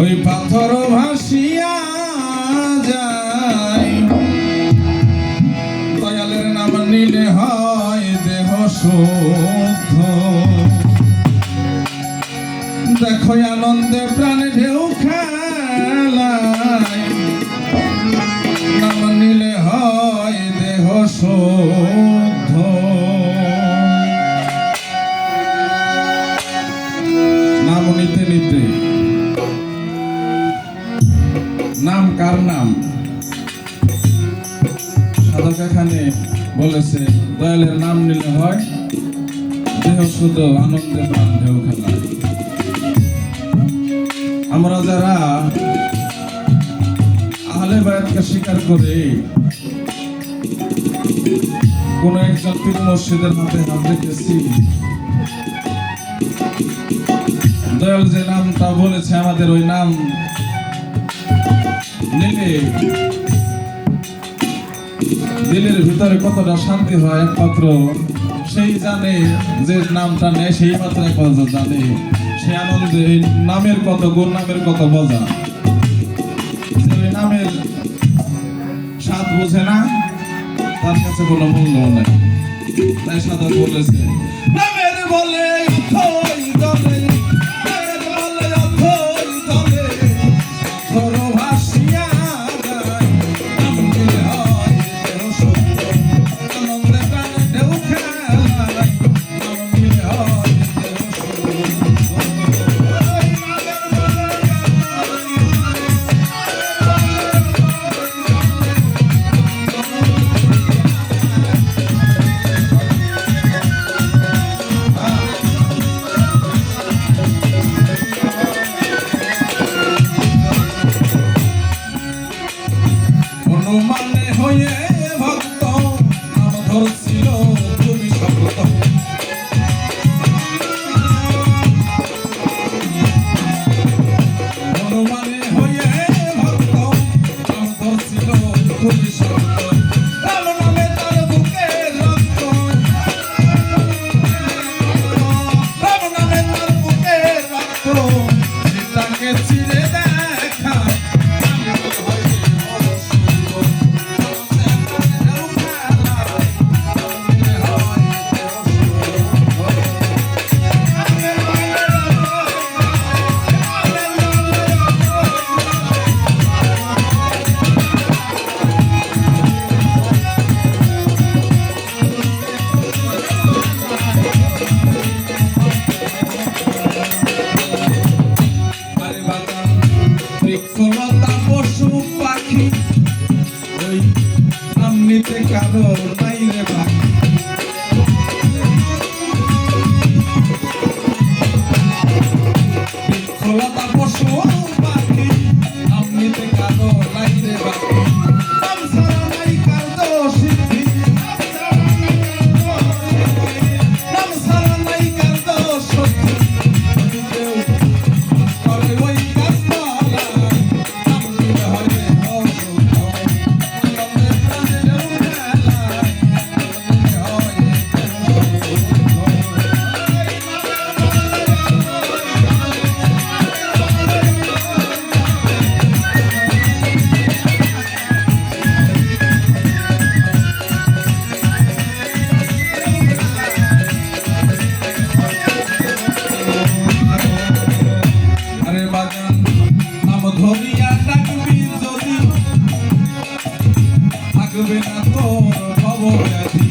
ওই পাথর ভাসিয়া যায়। দয়ালের নাম নিলে হয় দেহ শুদ্ধ। দেখো আনন্দে প্রাণে ঢেউ খায়। কার নাম? সাধক এখানে বলেছে, দয়ালের নাম নিলে হয় দেহ শুধু আনন্দে প্রাণ ঢেউ খেলা আমরা যারা আহলে বায়াতকে স্বীকার করে, কোন একজন পীর মসজিদের হাতে হাত রেখেছি দয়াল যে নামটা বলেছে, আমাদের ওই নাম দিলের ভিতরে কতটা শান্তি হয় একমাত্র সেই জানে যে নামটা নেয় সেই মাত্র জানে। সে আনন্দে নামের কত গুণ, নামের কত মজা। নামের স্বাদ বোঝে না, তার কাছে কোনো মূল্য নেই। তাই সাধক বলেছে যদি না তোর খবর